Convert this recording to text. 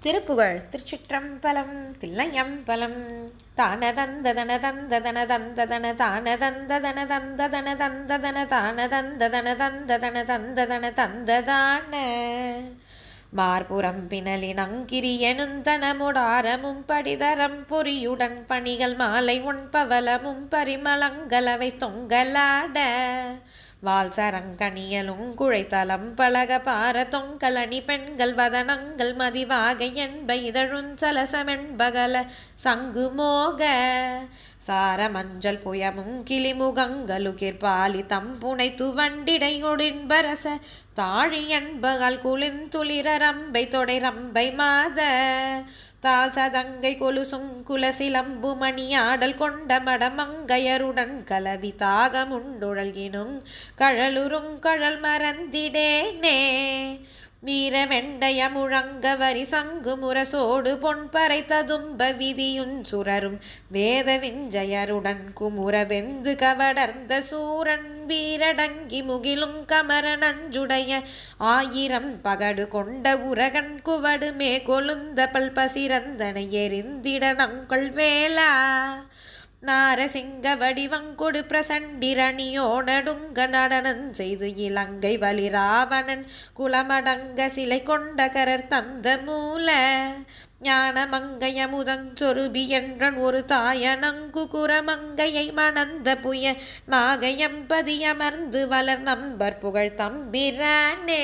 திருப்புகழ் திருச்சிற்றம்பலம் தில்லையம்பலம். தானதந்ததன தந்ததன தந்ததன தானதந்ததன தந்ததன தந்ததன தானதந்ததன தந்ததன தந்ததன தந்ததான மார்புறம் பிணலினங்கிரி எனுந்தனமுடாரமும் படிதரம் பொறியுடன் பணிகள் மாலை உண்பவலமும் பரிமளங்களவை தொங்கலாட. வால் சரங்கணியலும் குழைத்தலம் பழக பார தொங்கலணி பெண்கள் வதனங்கள் மதிவாக என்ப இதழும் சலசமென்பகல சங்கு மோக. சார மஞ்சள் புயமும் கிளிமுகங்களுகிர் பாலி தம்புனை துவண்டிடையொடின்பரச தாழி என்பகால் குளிந்துளிர ரம்பை தொடை ரம்பை மாத. தால் சதங்கை கொலுசுங் குலசிலம்பு மணியாடல் கொண்ட மடமங்கையருடன் கலவி தாகமுண்டுழல்கினும் கழலுறுங் கழல் மறந்திடேனே. வீர வெண்டய முழங்க வரி சங்கு முரசோடு பொன்பறை ததும்ப விதியுன் சுரரும் வேத விஞ்சயருடன் குமுற வெந்து கவடர்ந்த சூரன் வீரடங்கி முகிலும் கமர நஞ்சுடைய ஆயிரம் பகடு கொண்ட உரகன் குவடுமே கொழுந்த பல்பசிரந்தனை எரிந்திட நங்கள் வேளா நாரசிங்க வடிவங்கொடு பிரசண்டிரணியோ நடுங்க நடனம் செய்து இலங்கை வலி ராவணன் குலமடங்க சிலை கொண்ட கரர் தந்த மூல ஞான முதஞ்சொருபி என்றன் ஒரு தாயனங்கு குரமங்கையை மணந்த புய நாகையம்பதி அமர்ந்து வளர் நம்பர் புகழ் தம்பிரானே.